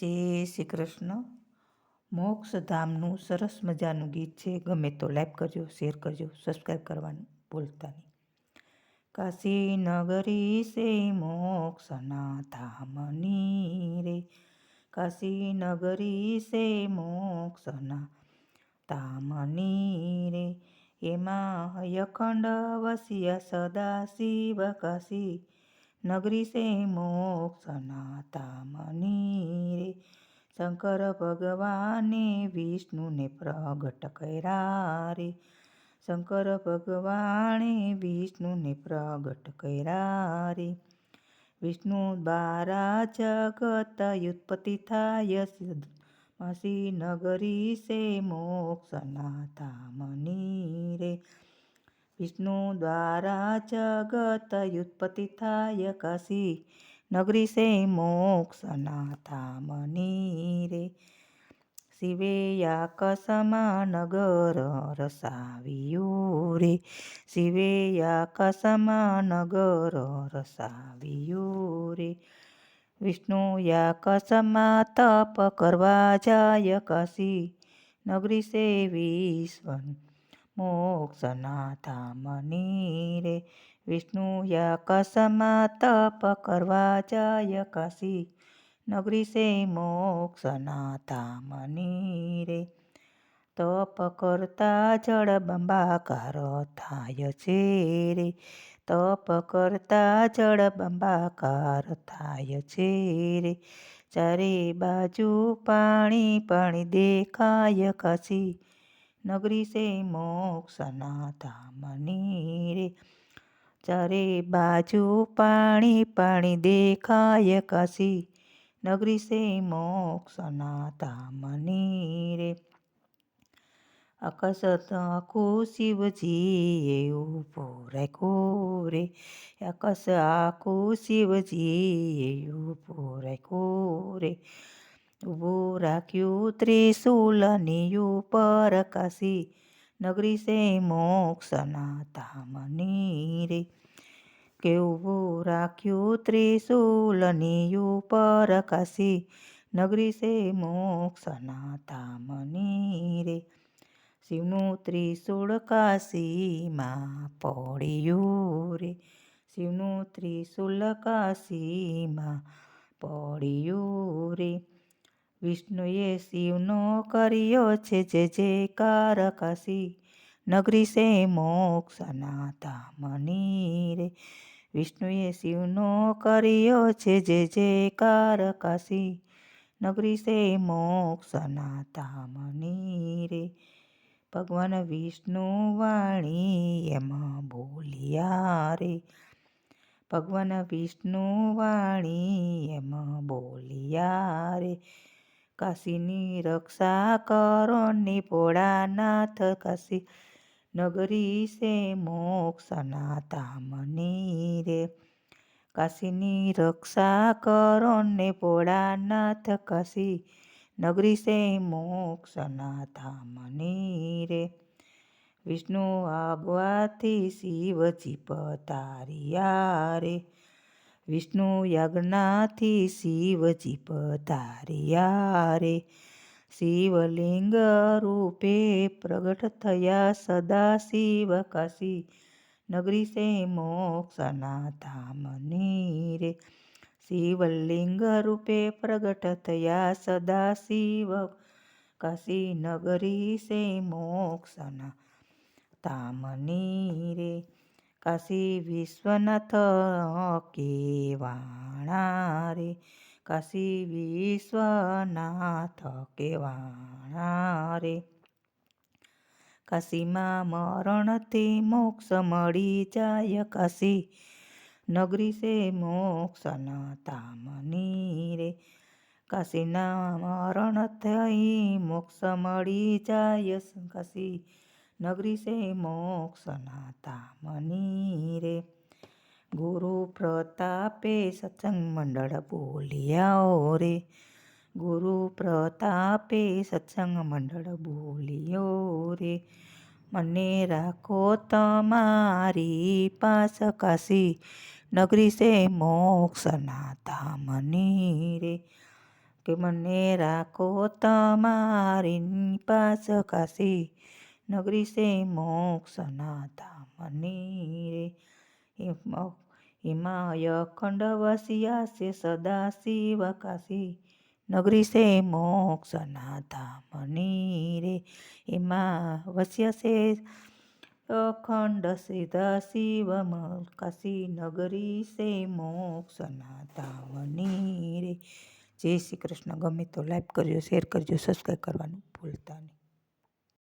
જય શ્રી કૃષ્ણ. મોક્ષધામનું સરસ મજાનું ગીત છે. ગમે તો લાઈક કરજો, શેર કરજો, સબસ્ક્રાઈબ કરવાનું ભૂલતા નહીં. કાશી નગરી સે મોક્ષના ધામની રે. કાશી નગરી સે મોક્ષના ધામની રે. એમાં યખંડ વસિયા સદા શિવ કાશી નગરી સે મોક્ષના ધામની રે. શંકર ભગવાને વિષ્ણુને પ્રગટ કર્યા રે. શંકર ભગવાને વિષ્ણુને પ્રગટ કર્યા રે. વિષ્ણુ દ્વારા જગત યુત્પત્તિ થાય મસી નગરી સે મોક્ષના ધામની રે. વિષ્ણુ દ્વારા જગત યુત્પત્તિ થાય કાશી? નગરી સે મોક્ષના ધામની રે. શિવે આકાશમાં નગર રસાવ્યું રે. શિવે આકાશમાં નગર રસાવ્યું રે. વિષ્ણુ આકાશમાં તપ કરવા જાય કાશી? નગરી સે વિશ્વન મોક્ષના ધામની રે વિષ્ણુયા આકાશમાં તપ કરવા જાય કાશી નગરી સે મોક્ષના ધામની રે તપ કરતા જળ બંબાકાર થાય છે રે તપ કરતા જળ બંબાકાર થાય છે રે ચારે બાજુ પાણી પાણી દેખાય કાશી નગરી સે મોક્ષના ધામની રે ચારે બાજુ પાણી પાણી દેખાય કાશી. નગરી સે મોક્ષના ધામની રે આકાશ આખું શિવજીએ ઊભું રાખ્યું રે. આકાશ આખું શિવજીએ ઊભું રાખ્યું રે. ઊભું રાખ્યું ત્રિશુલની ઉપર કાશી. નગરી સે મોક્ષના ધામની રે કે ઊભું રાખ્યું ત્રિશુલની ઉપર કાશી. નગરી સે મોક્ષના ધામની રે શિવનું ત્રિશુળ કાશીમાં પડ્યું રે. શિવનું ત્રિશુલ કાશીમાં પડ્યું રે. વિષ્ણુએ શિવનો કર્યો છે જે જયકાર કાશી નગરી સે મોક્ષના ધામની રે. વિષ્ણુએ શિવનો કર્યો છે જે જયકાર કાશી નગરી સે મોક્ષના ધામની રે. ભગવાન વિષ્ણુ વાણી એમાં બોલ્યા રે. ભગવાન વિષ્ણુ વાણી એમાં બોલ્યા રે. કાશીની રક્ષા કરો નિપોળાનાથ કાશી. નગરી સે મોક્ષના ધામની રે. કાશીની રક્ષા કરો ને ભોળાનાથ કાશી. નગરી સે મોક્ષના ધામની રે. વિષ્ણુ આગવાથી શિવજી પતારિયા રે. વિષ્ણુ યજ્ઞાથી શિવજી પધાર્યા રે. શિવલિંગ રૂપે પ્રગટ થયા સદા શિવ કાશી. નગરી સે મોક્ષના ધામની રે શિવલિંગ રૂપે પ્રગટ થયા સદા શિવ કાશી. નગરી સે મોક્ષના ધામની રે કાશી વિશ્વનાથ કેવાણા રે કાશી વિશ્વનાથ કેવાણા રે કાશીમાં મરણથી મોક્ષ મળી જાય, કાશી નગરી સે મોક્ષના તામની રે. કાશીના મરણ થઈ મોક્ષ મળી જાય, કાશી નગરી સે મોક્ષના ધામની રે. ગુરુ પ્રતાપે સત્સંગ મંડળ બોલ્યા રે. ગુરુ પ્રતાપે સત્સંગ મંડળ બોલ્યો રે. મને રાખો તમારી પાસ કાશી. નગરી સે મોક્ષના ધામની રે. કે મને રાખો તમારી પાસ કાશી. નગરી છે મોક્ષના ધામની રે. હિમાય એમાં અખંડ વસ્યા છે સદા શિવ કાશી નગરી મોક્ષ મોક્ષના ધામની રે. એમાં વસ્યા છે અખંડ સીધા શિવ કાશી નગરી છે મોક્ષના ધામની રે. જય શ્રી કૃષ્ણ. ગમે તો લાઈક કરજો, શેર કરજો, સબસ્ક્રાઈબ કરવાનું ભૂલતા નહીં.